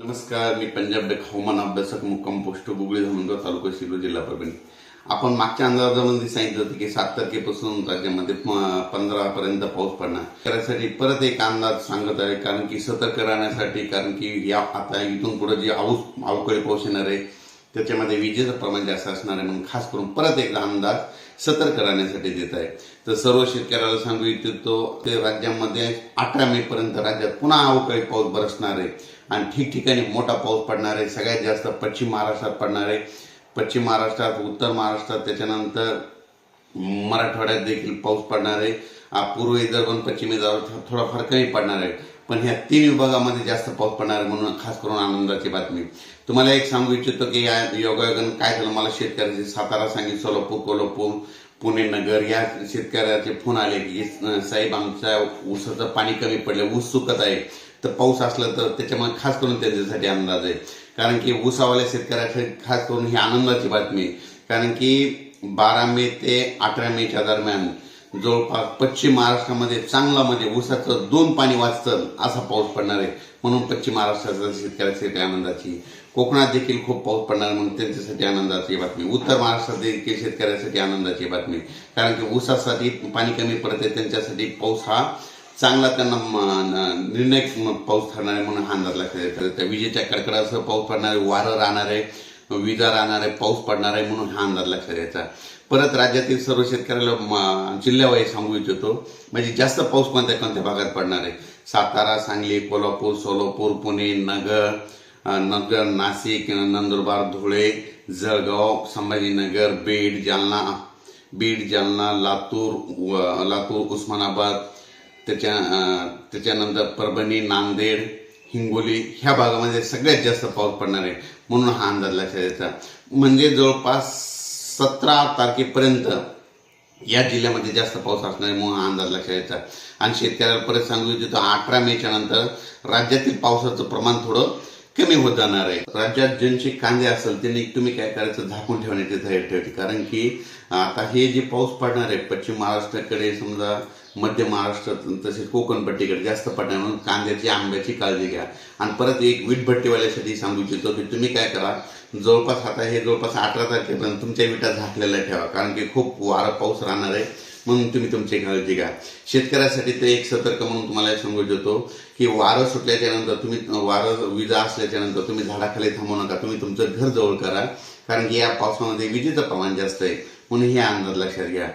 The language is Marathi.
नमस्कार मी पंजाब डेक हवामान अभ्यासक मुक्काम पोस्ट गुगळी धामणगाव तालुका शिरूर जिल्हा परभणी. आपण मागच्या अंदाजामध्ये सांगितलं होतं की सात तारखेपासून राज्यामध्ये पंधरापर्यंत पाऊस पडणार. त्यासाठी परत एक अंदाज सांगत आहे कारण की सतर्क राहण्यासाठी कारण की या आता इथून पुढे जे अवस अवकाळी पाऊस येणार आहे त्याच्यामध्ये विजेचं प्रमाण जास्त असणार आहे म्हणून खास करून परत एकदा अंदाज सतर्क राहण्यासाठी देत आहे. तर सर्व शेतकऱ्याला सांगू इच्छितो ते राज्यामध्ये अठरा मे पर्यंत राज्यात पुन्हा अवकाळी पाऊस बरसणार आहे. आणि ठिकठिकाणी मोठा पाऊस पडणार आहे. सगळ्यात जास्त पश्चिम महाराष्ट्रात पडणार आहे. पश्चिम महाराष्ट्रात उत्तर महाराष्ट्रात त्याच्यानंतर मराठवाड्यात देखील पाऊस पडणार आहे. पूर्व विदर्भ पश्चिम विदर्भात थोडाफार कमी पडणार आहे. पण ह्या तीन विभागामध्ये जास्त पाऊस पडणार आहे म्हणून खास करून आनंदाची बातमी. तुम्हाला एक सांगू इच्छितो की या योगायोगानं काय झालं? मला शेतकऱ्याचे सातारा सांगितलं सोलापूर कोल्हापूर पुणे नगर या शेतकऱ्याचे फोन आले की साहेब आमच्या ऊसाचं पाणी कमी पडलं ऊस सुकत आहे. तर पाऊस असला तर त्याच्यामुळे खास करून त्यांच्यासाठी अंदाज आहे. कारण की ऊसावाल्या शेतकऱ्यासाठी खास करून ही आनंदाची बातमी आहे. कारण की बारा मे ते अठरा मेच्या दरम्यान जवळपास पश्चिम महाराष्ट्रामध्ये चांगला म्हणजे ऊसाचं दोन पाणी वाचतं असा पाऊस पडणार आहे. म्हणून पश्चिम महाराष्ट्राच्या शेतकऱ्यासाठी आनंदाची कोकणात देखील खूप पाऊस पडणार म्हणून त्यांच्यासाठी आनंदाची बातमी. उत्तर महाराष्ट्रात देखील शेतकऱ्यासाठी आनंदाची बातमी. कारण की ऊसासाठी पाणी कमी पडते त्यांच्यासाठी पाऊस हा चांगला त्यांना निर्णय निर्णायक पाऊस ठरणार आहे म्हणून हा अंदाज लक्षात येतो. त्या विजेच्या कडकडासह पाऊस पडणार आहे वारं राहणार आहे. विजा राहणार आहे पाऊस पडणार आहे म्हणून हा अंदाज लक्षात यायचा. परत राज्यातील सर्व शेतकऱ्याला म- जिल्ह्यावाईज सांगू इच्छितो म्हणजे जास्त पाऊस कोणत्या कोणत्या भागात पडणार आहे? सातारा सांगली कोल्हापूर सोलापूर पुणे नगर नगर नाशिक नंदुरबार धुळे जळगाव संभाजीनगर बीड जालना बीड जालना लातूर लातूर उस्मानाबाद त्याच्या त्याच्यानंतर परभणी नांदेड हिंगोली ह्या भागामध्ये सगळ्यात जास्त पाऊस पडणार आहे म्हणून हा अंदाज लक्षात यायचा म्हणजे जवळपास सतरा तारखेपर्यंत या जिल्ह्यामध्ये जास्त पाऊस असणार आहे म्हणून हा अंदाज लक्षात यायचा आणि शेतकऱ्याला परत सांगू इच्छितो अठरा मेच्या नंतर राज्यातील पावसाचं प्रमाण थोडं कमी होत जाणार आहे. राज्यात ज्यांचे कांदे असेल त्यांनी तुम्ही काय करायचं? झाकून ठेवण्याची धैर्य ठेवली. कारण की आता हे जे पाऊस पडणार आहे पश्चिम महाराष्ट्राकडे समजा मध्य महाराष्ट्रात तसेच कोकणपट्टीकडे जास्त पडणार म्हणून कांद्याची आंब्याची काळजी घ्या. आणि परत एक वीटभट्टीवाल्यासाठी सांगू इच्छितो की तुम्ही काय करा जवळपास आता हे जवळपास अठरा तारखेपर्यंत तुमच्या विटा झाकलेल्या ठेवा. कारण की खूप वारा पाऊस राहणार आहे. म्हणून तुम्ही तुमची काळजी घ्या. शेतकऱ्यासाठी ते एक सतर्क म्हणून तुम्हाला सांगू इच्छितो की वारं सुटल्याच्या नंतर तुम्ही वारं विजा असल्याच्या नंतर तुम्ही झाडाखाली थांबू नका. तुम्ही तुमचं घर जवळ करा. कारण की या पावसामध्ये विजेचं प्रमाण जास्त आहे. म्हणून हे अंदाज लक्षात घ्या.